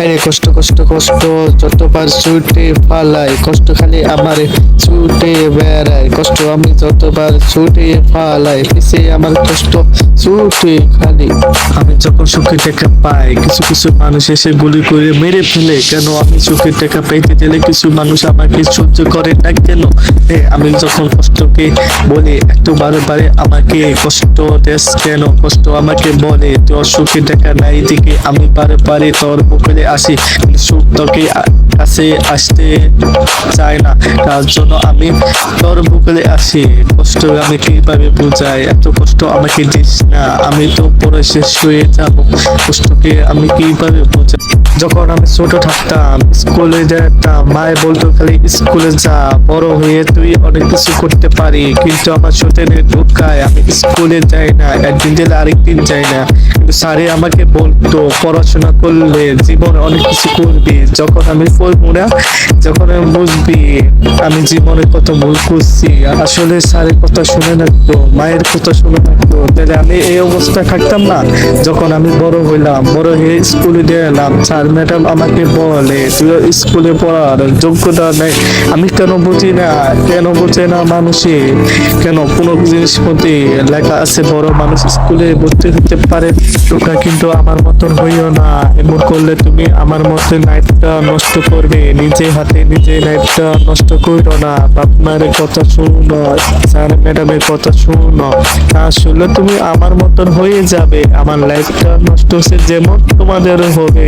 আরে কষ্ট কষ্ট কষ্ট, যতবার ছুটে পালাই, কষ্ট খালি আমার ছুটে বেড়ায়, কষ্ট আমি যতবার ছুটে পালাই, পিছে আমার কষ্ট ছুটে খালি। আমি যখন সুখের টাকা পাই, কিছু কিছু মানুষ এসে গুলি করে মেরে ফেলে। কেন আমি সুখের টাকা পাইতে গেলে কিছু মানুষ আমাকে সহ্য করে না কেন? আমি যখন কষ্টকে বলি, একটু বারে আমাকে কষ্ট দেশ কেন? কষ্ট আমাকে বলে, তোর সুখের টাকা নাই দিকে আমি বারে বারে তোর বুকে আসি। সুখ তোকে কাছে আসতে চায় না। তার জন্য আমি তোর বুকে আসি কষ্ট আমি কীভাবে বুঝাই? এত কষ্ট আমাকে দিস না। আমি তো পরে শেষ হয়ে যাব। কষ্টকে আমি কীভাবে বুঝাই? যখন আমি ছোট থাকতাম, স্কুলে যেতাম, মায়ে বলতো, খালি স্কুলে যা, বড় হয়ে তুই অনেক কিছু করতে পারি। কিন্তু আমার শরীরে ঢুকায় আমি স্কুলে যাই না, একদিন গেলে আরেকদিন যাই না। স্যারে আমাকে বলতো, পড়াশোনা করলে জীবনে অনেক কিছু করবি। যখন আমি পড়ব না, যখন আমি বুঝবি, আমি জীবনে কত ভুল করছি। আসলে স্যারের কথা শুনে থাকতো মায়ের কথা শুনে থাকতো তাহলে আমি এই অবস্থায় থাকতাম না। যখন আমি বড় হইলাম, বড় হয়ে স্কুলে গেলাম স্যার ম্যাডাম আমাকে বলে তুই স্কুলে পড়ার যোগ্যতা নেই। আমি কেন বুঝি না, কেন বুঝে না মানুষে? কেন কোনো জিনিস প্রতি লেখা আছে, বড় মানুষ স্কুলে ভর্তি হতে পারে। তোমরা কিন্তু আমার মতন হইও না। এমন করলে তুমি আমার মতো লাইফটা নষ্ট করবে। নিজে হাতে নিজে লাইফটা নষ্ট করো না। বাপ মায়ের কথা শুনো, স্যার ম্যাডামের কথা শুনো। শুনলে তুমি আমার মতন হয়ে যাবে। আমার লাইফটা নষ্ট হচ্ছে যেমন তোমাদেরও হবে।